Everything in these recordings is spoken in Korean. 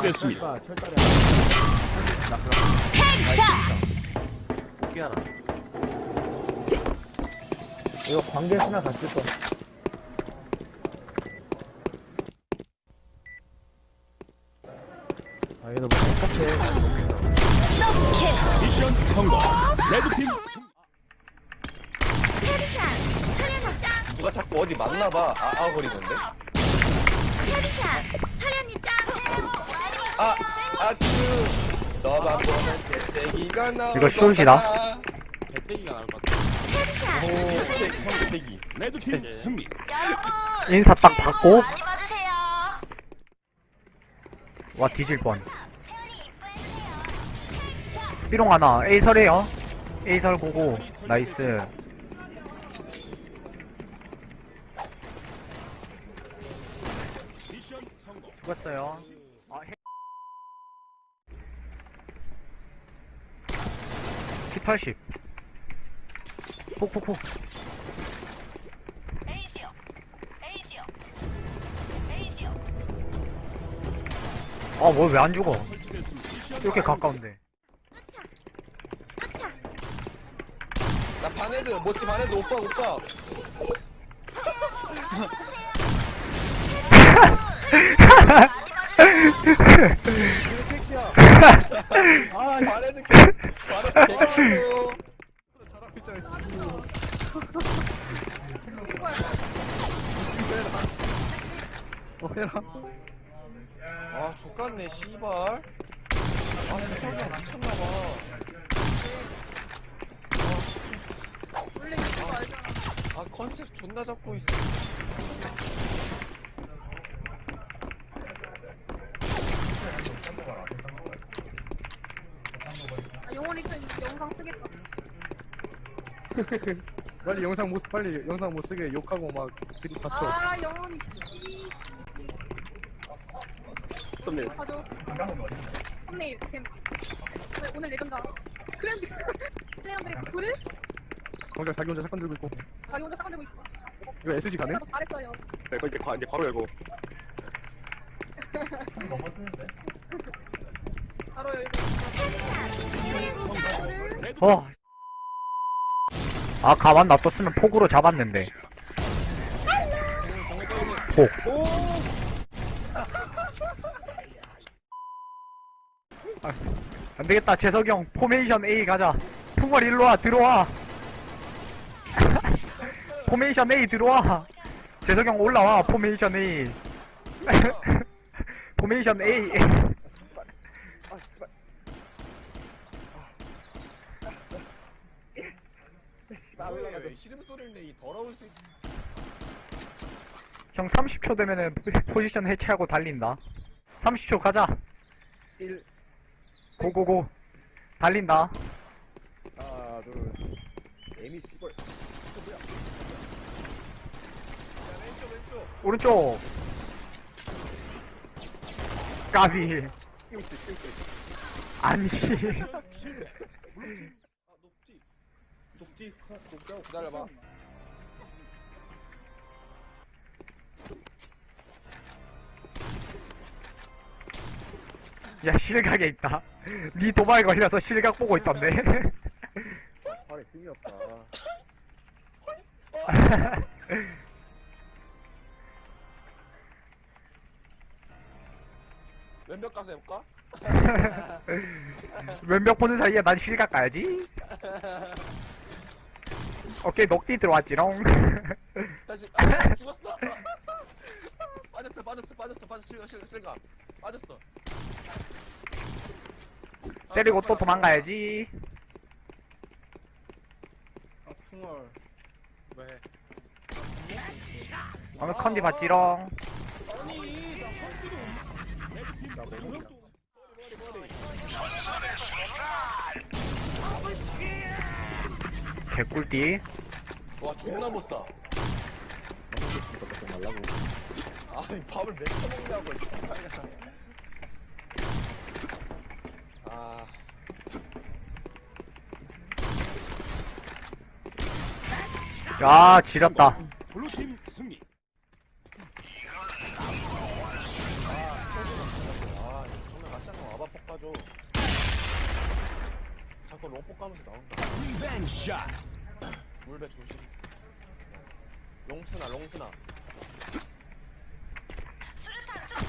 설치됐습니다. 알아? 이거 관계수나 같을 거. 아, 얘도 뭐 똑같아. 미션 성공. 레드팀 누가 자꾸 어디 맞나봐. 아, 아거리는데? 페리찬 사련이 짱 아, 아, 그, 너만 보면 재채기가 나올 이거 쉬운시다. 거다. 배때기가 나올 것 같아. 오, 재채기. 레드팀 승리. 여러분 인사 딱 받고 많이 받으세요 와 뒤질 뻔 이뻐해주세요 삐롱 하나 A 설이에요 A 설 고고 나이스 미션 성공. 죽었어요 아 해... P80 폭폭폭. 에이지요 에이지요 에이지요 아뭐 왜 안 죽어? 이렇게 가까운데. 나 반헤드, 모찌 반헤드, 오빠, 오빠. 개가요. 아, 족같네, 씨발. 아, 세상에 미쳤나봐. 아, 컨셉 존나 잡고 있어. 아, 영원히 또 영상 쓰겠다. 빨리 영상 못, 빨리 영상 못 쓰게 욕하고 막 들이 받쳐. 아, 영원히 씨. 썸네일. 가져. 썸네일 잼. 오늘, 오늘 레전드. 그랜드. 플레이어들이 불을 정작 자기 혼자 사건 들고 있고. 자기 혼자 사건 들고 있고. 이거 SG 가네? 나도 잘했어요. 네, 이거 이제 과, 이제 괄호 열고. 바로 열고. 레드팀 어. 아 가만 놔뒀으면 폭으로 잡았는데. 폭. 아, 안 되겠다. 재석이 형 포메이션 A 가자. 풍월 일로 와 들어와. 포메이션 A 들어와. 재석이 형 올라와 포메이션 A. 포메이션 A 왜 시름 소리를 내, 이 더러운 새끼. 형 30초 되면은 포지션 해체하고 달린다. 30초 가자. 1 고고고. 달린다. 하나, 둘. 에미 씨발. 왼쪽, 왼쪽. 오른쪽. 까비. 아니 기다려봐. 야 실각에 있다 니 도발 걸려서 실각 보고 있던데 팔에 힘이 없다. 왼벽 가서 해볼까? 왼벽 보는 사이에 난 실각 가야지 오케이 녹디 들어왔지롱 다시, 아, 죽었어. 빠졌어, 빠졌어, 빠졌어, 빠졌어, 실가, 실가, 실가. 빠졌어. 아, 때리고 또 도망가야지 아, 풍월. 왜? 오늘 컨디 봤지롱 개꿀띠 와, 존나 못 사. 아니, 밥을 몇 처먹냐고, 씨발. 아. 야 지렸다 블루팀 승리. 아, 막아줘. 자꾸 롱포 까면서 나온다. 리벤지 샷. 물배 조심. 롱스나 롱스나. 수류탄 투척.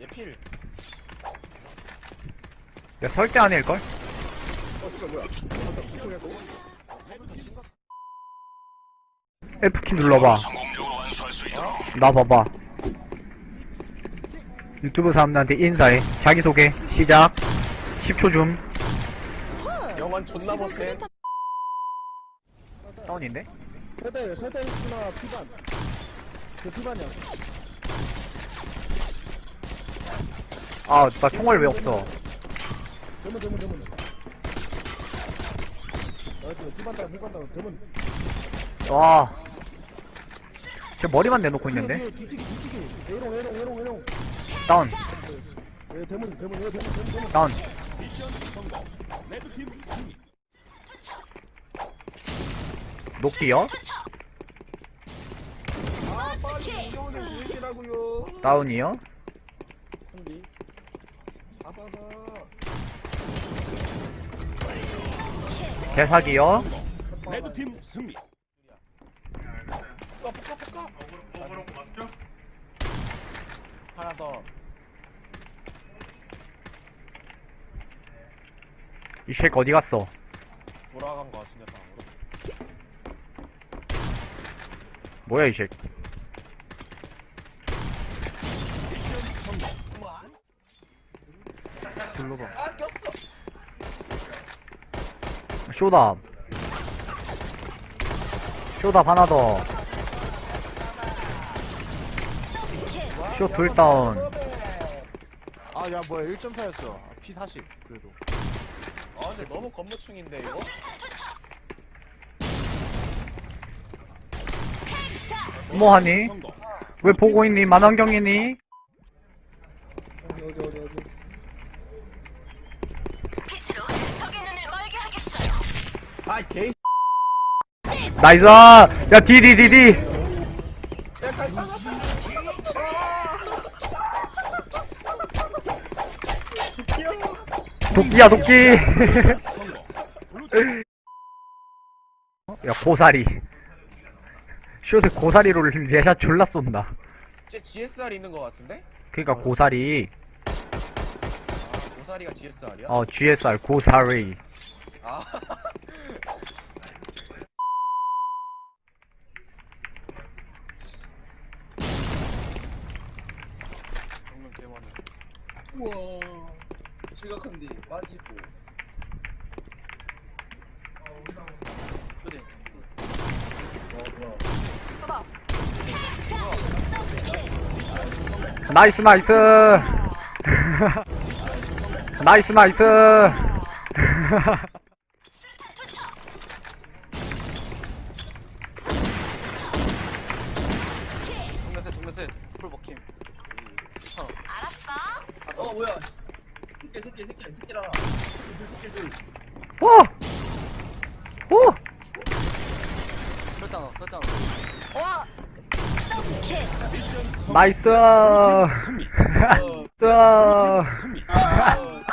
얘 필. 야, 설대 아닐걸? F키 눌러봐. 나 봐봐. 유튜브 사람들한테 인사해. 자기소개, 시작. 10초 줌. 영환 존나 못해. 다운인데? 설대 설대 있구나 피반 그 피반이야 아, 나 총알 왜 없어? 대문 대문 대문 나이스 피반 따 대문 와. 제 머리만 내놓고 있는데? 뒤에 뒤치기 뒤치기 다운, 예 대문 대문 예 대문 대문 대문 다운. 무시라고요. 다운이요? 개사기요? 레드팀 승리. 볶아 볶아 볶아. 하나 더. 이 쉐이크 어디 갔어? 돌아간 거 같은데 방으로. 뭐야, 이 쉐이크. 불러봐 아 꼈어. 쇼답. 쇼답 하나 더. 쇼 둘 다운. 아 야 뭐야 1.4였어 P40 그래도 아 근데 너무 건무충인데 이거. 뭐하니? 왜 보고 있니? 만환경이니? 어디 어디 어디 빛으로 적의 눈을 멀게 하겠어요. 아 개. 나이스! 야, 디디디디! 도끼야, 도끼! 야, 고사리. 숏에 고사리로 레샷 졸라 쏜다. 쟤 GSR 있는 거 같은데? 그니까 고사리. 아 고사리가 GSR이야? 어, GSR, 고사리. 아. 정면 개많네. 우와 심각한데 빠지고 초딩. 나이스, 나이스! 나이스, 나이스! 정면 셋, 정면 셋. 풀 먹힘. 알았어. 어 뭐야 새끼 새끼 새끼 새끼라 오! 오! 설탕, 설탕. 더블킬. 미션 성공. 나이스! 승리. 나이스! 승리.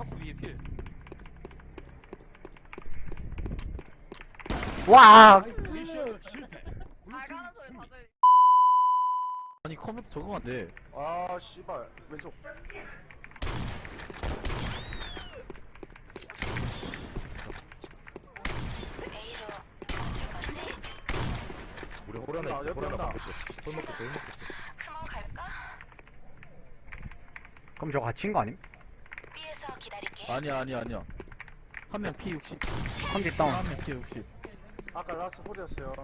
타코 위에 필. 와! 미션 실패. 아니, 컴퓨터 적응 안 돼. 아 씨발 왼쪽. 우리 호련아 온다. 바뀌었어. 손 놓고. 그만 갈까? 그럼 저 갇힌 거 아님? 기다릴게. 아니야, 아니야, 아니야. 한 명 P60. 컨디 다운. 한 명 P60. 아까 라스 홀이었어요.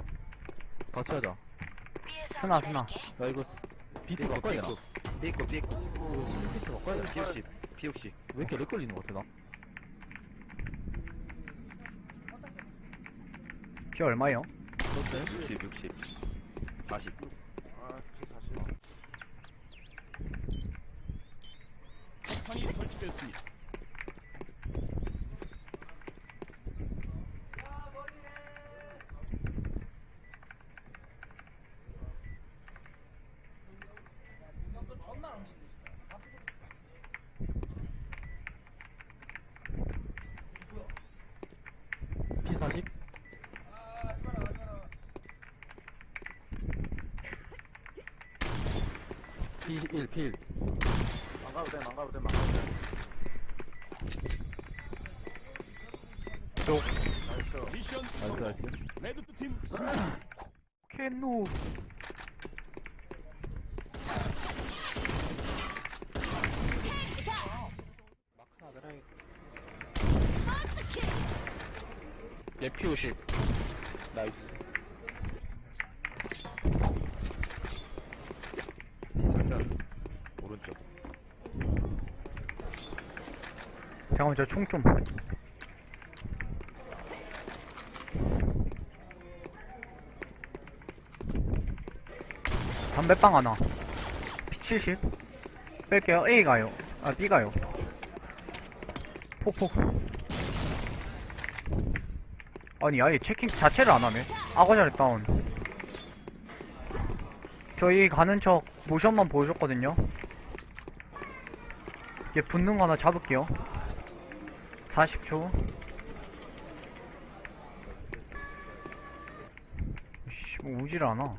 같이 하자. 스나. 기다릴게. 나 이거 비트 바꿔야 되나? 삐고 삐고 이거 스피트 바꿔야 되나? 피옥시 피옥시 왜 이렇게 렉 걸리는 것 같아 나? 피 얼마요? 60 60 40 폭탄이 설치됐습니다. P40? P1 P1 망가도 돼 망가도 돼 망가도 돼. 나이스. 미션 나이스 성공. 나이스. 레드팀 승리. 얘 P50 나이스 살짝 오른쪽 잠깐만 저 총 좀. 담배빵 하나. P70. 뺄게요. A 가요. 아, B 가요. 폭폭. 아니, 아예 체킹 자체를 안 하네. 아과자리 다운. 저희 가는 척 모션만 보여줬거든요. 얘 붙는 거 하나 잡을게요. 40초. 씨, 뭐 오질 않아.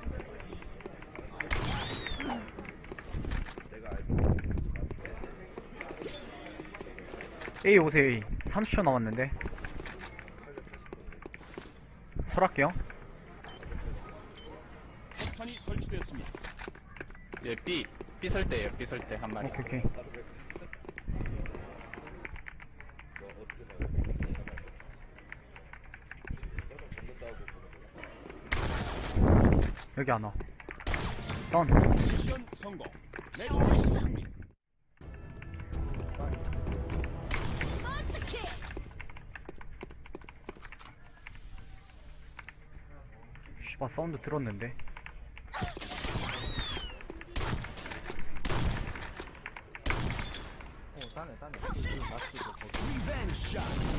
A 오세요, A. 30초 남았는데. 설할게요. 폭탄이 설치됐습니다. 얘 B B 설대에요 B 설대 한 마리 오케이, 오케이. 여기 안 와. 다운. 미션 성공. 레드 팀 승리. 씨발, 사운드 들었는데. 리벤지 샷.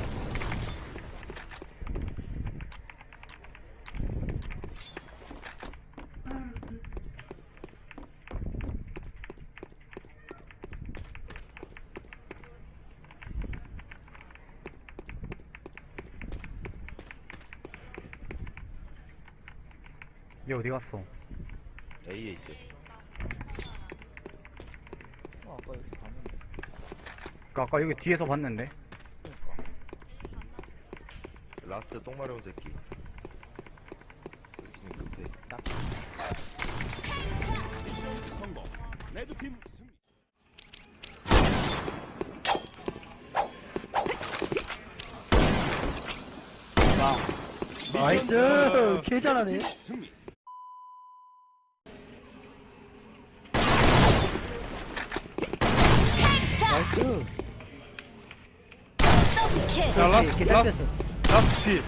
얘 어디 갔어? A에 있어 그 아까 여기 뒤에서 봤는데. 라스트 똥 마려운 새끼 여기 급해 미션 성공. 레드팀 승리. 나이스! 개 잘하네. 승리. 나이스. 자 라스트 개 라스트 라스트 필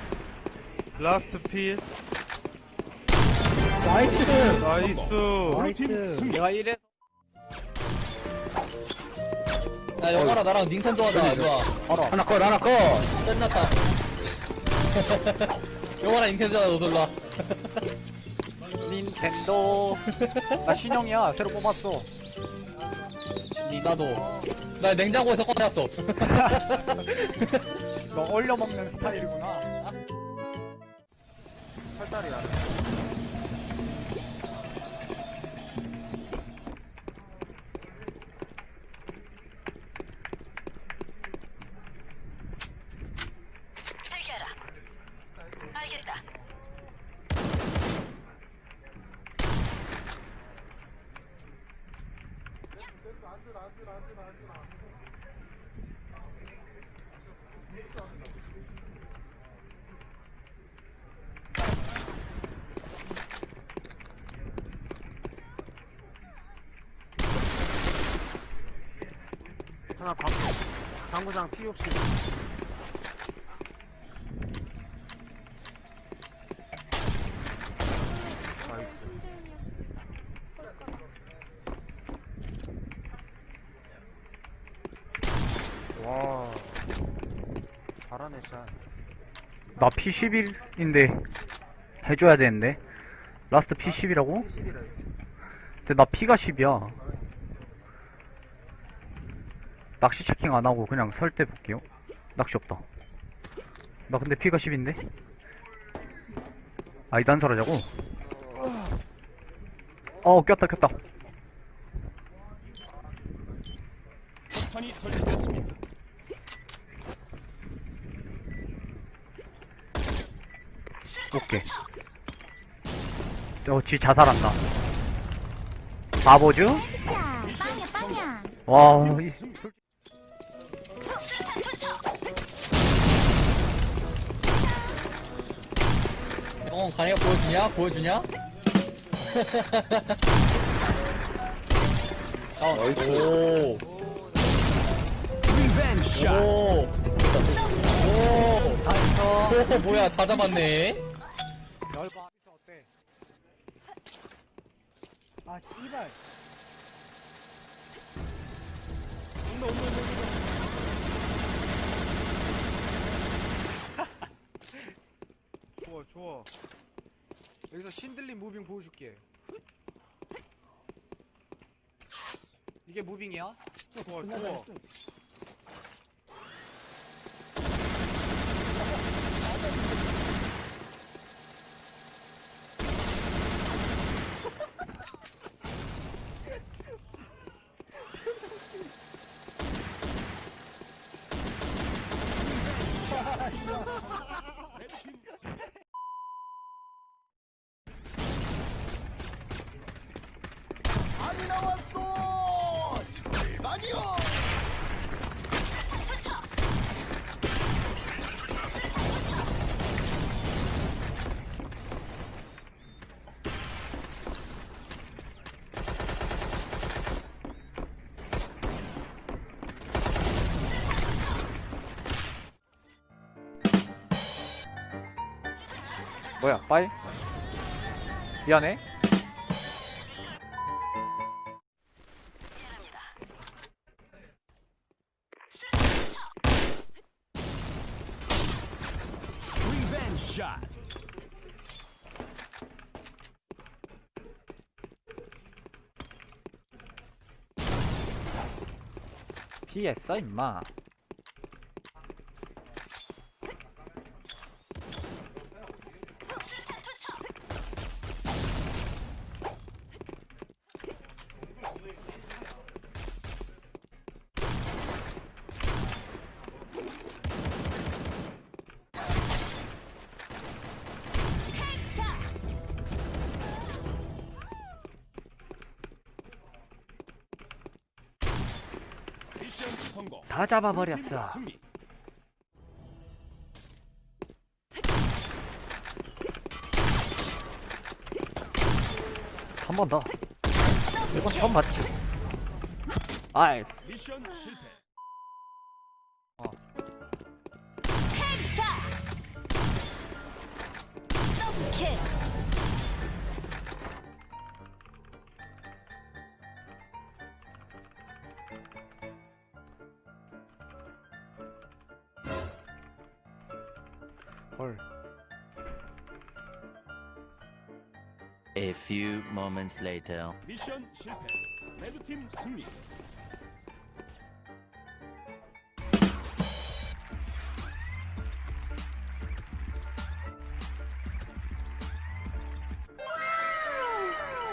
라스트 필 나이스! 나이스 나이스. 내가 이래. 야 영화라 나랑 닌텐도 하자 좋아 하나 컷 하나 컷 끝났다 영화라 닌텐도 하자 너들라 닌텐도. 나 신형이야. 새로 뽑았어. 나도. 나 냉장고에서 꺼내왔어. 너 얼려 먹는 스타일이구나. 팔다리야 하나 광고, 광고장 P60 P11인데 해줘야 되는데 라스트 P10이라고? 11이래 근데 나 P가 10이야 낚시 체킹 안 하고 그냥 설 때 볼게요 낚시 없다 나 근데 P가 10인데? 아 이 단 설하자고? 어 꼈다 꼈다 폭탄이 설치됐습니다. 오케이 어지 자살한다 바보죠? 미션 성공. 와 이. 형 가니가 보여주냐? 보여주냐? 어, 오, 샷. 오, 오, 오, 뭐야, 다 잡았네. 어때? 아 씨발. 좋아 좋아. 여기서 신들린 무빙 보여줄게. 이게 무빙이야? 좋아 좋아 뭐야 빠이? 미안해. 피했어 임마 다 잡아버렸어. 한 번 더 이건 처음 봤지 아이 미션 실패. A few moments later. 미션 실패. 레드팀 승리.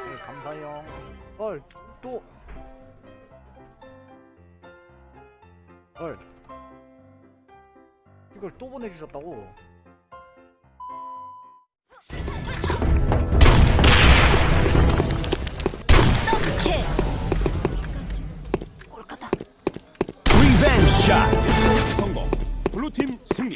네, 감사해요 헐 또 헐 이걸 또 보내주셨다고 샷. 성공. 블루팀 승리.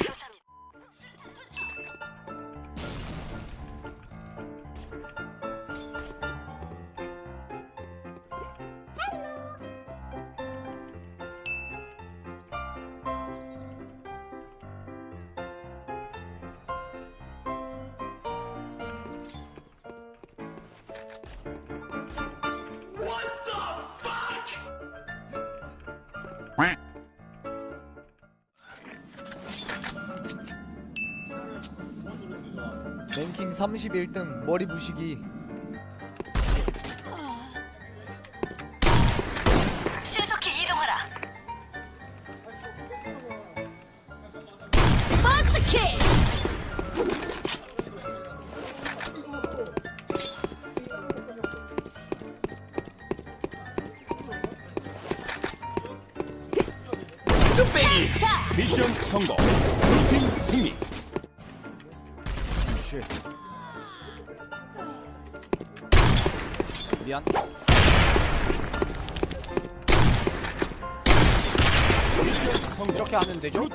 31등 머리 부시기 신속히 이동하라. 버스킥. 샷. 미션 성공. 블루팀 승리. 미안. 이렇게 하면 되죠?